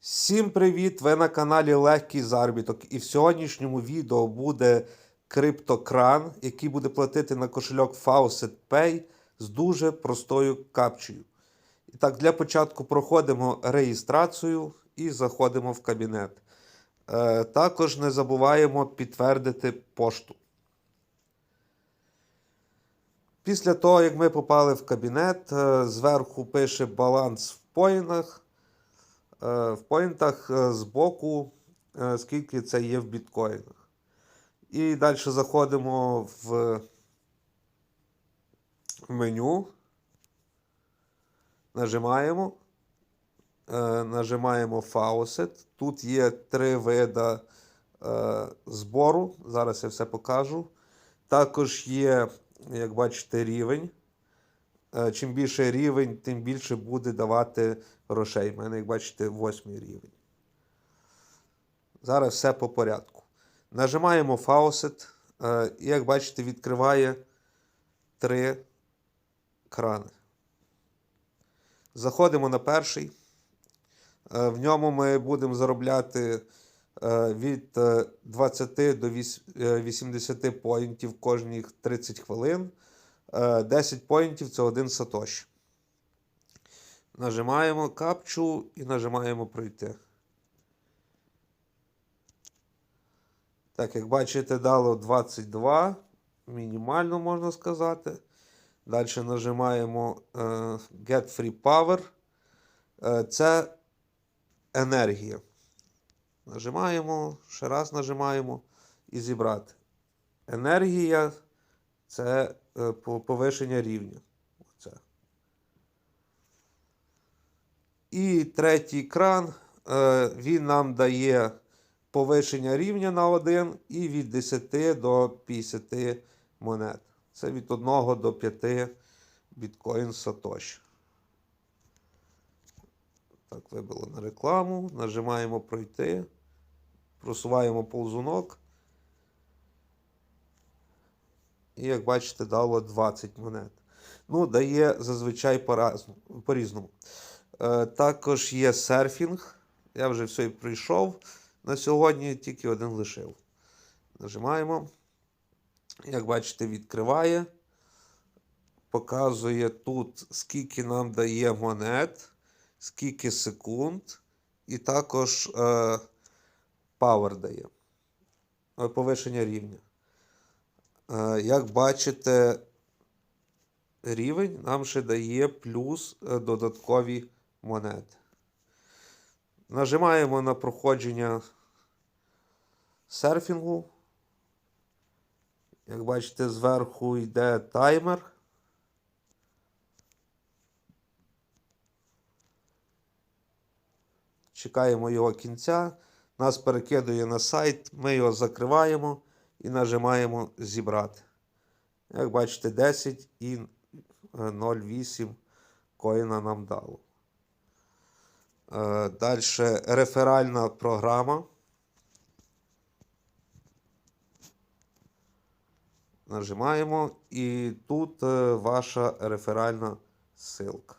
Всім привіт! Ви на каналі Легкий Заробіток. І в сьогоднішньому відео буде криптокран, який буде платити на кошельок Faucet Pay з дуже простою капчею. І так, для початку проходимо реєстрацію і заходимо в кабінет. Е, також не забуваємо підтвердити пошту. Після того, як ми попали в кабінет, е, зверху пише баланс в поїнах. Е, В поінтах е, збоку, е, скільки це є в біткоїнах. І далі заходимо в меню. Нажимаємо. Нажимаємо Faucet. Тут є три види збору. Зараз я все покажу. Також є, як бачите, рівень. Е, Чим більше рівень, тим більше буде давати грошей. У мене, як бачите, восьмий рівень. Зараз все по порядку. Нажимаємо е, І, як бачите, відкриває три крани. Заходимо на перший. Е, В ньому ми будемо заробляти е, від е, 20 до е, 80 поінтів кожні 30 хвилин. Е, 10 поінтів це один сатоші. Нажимаємо капчу і нажимаємо пройти. Так, як бачите, дало 22. Мінімально можна сказати. Далі нажимаємо е, Get Free Power. Е, це енергія. Нажимаємо, ще раз нажимаємо і зібрати. Енергія це е, повишення рівня. Оце. І третій кран, е, він нам дає повишення рівня на 1 і від 10 до 50 монет. Це від 1 до 5 біткоін Сатоші. Так, вибило на рекламу. Нажимаємо пройти. Просуваємо ползунок. І, як бачите, дало 20 монет. Ну, дає зазвичай по-різному. Е, також є серфінг. Я вже все і пройшов. На сьогодні тільки один лишив. Нажимаємо. Як бачите, відкриває. Показує тут, скільки нам дає монет, скільки секунд, і також е, power дає. Е, Повишення рівня. Е, Як бачите, рівень нам ще дає плюс е, додаткові монети. Нажимаємо на проходження серфінгу. Як бачите, зверху йде таймер. Чекаємо його кінця. Нас перекидує на сайт, ми його закриваємо і нажимаємо зібрати. Як бачите, 10 і е, 0,8 коїна нам дало. Далі реферальна програма. Нажимаємо і тут е, ваша реферальна ссылка.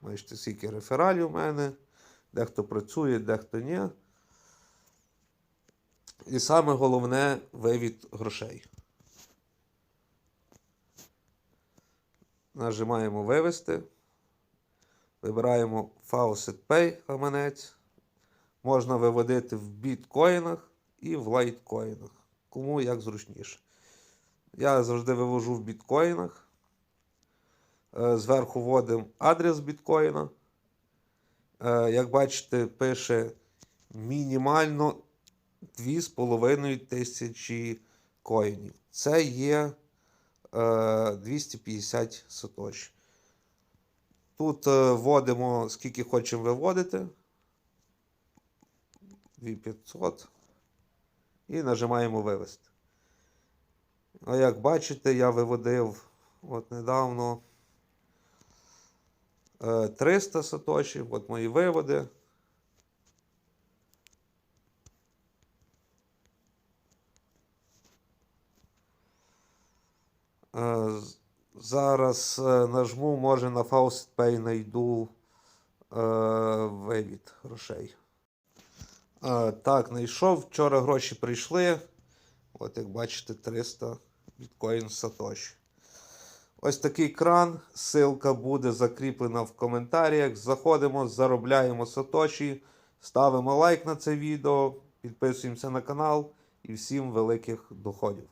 Бачите, скільки рефералів у мене. Дехто працює, дехто ні. І саме головне вивід грошей. Нажимаємо вивести. Вибираємо Faucet Pay гаманець. Можна виводити в біткоїнах і в лайткоїнах. Кому як зручніше. Я завжди вивожу в біткоїнах. Е, Зверху вводимо адрес біткоїна. Е, Як бачите, пише мінімально 2,5 тисячі коїнів. Це є е, 250 сатоші. Тут е, вводимо, скільки хочемо виводити. 2500. І нажимаємо вивести. А як бачите, я виводив от недавно е, 300 сатоші. От мої виводи. Зараз е, нажму, може на Faucet Pay знайду вивід грошей. Е, так, знайшов. Вчора гроші прийшли. От як бачите, 300 біткоін Сатоші. Ось такий кран. Силка буде закріплена в коментарях. Заходимо, заробляємо Сатоші, ставимо лайк на це відео, підписуємося на канал і всім великих доходів.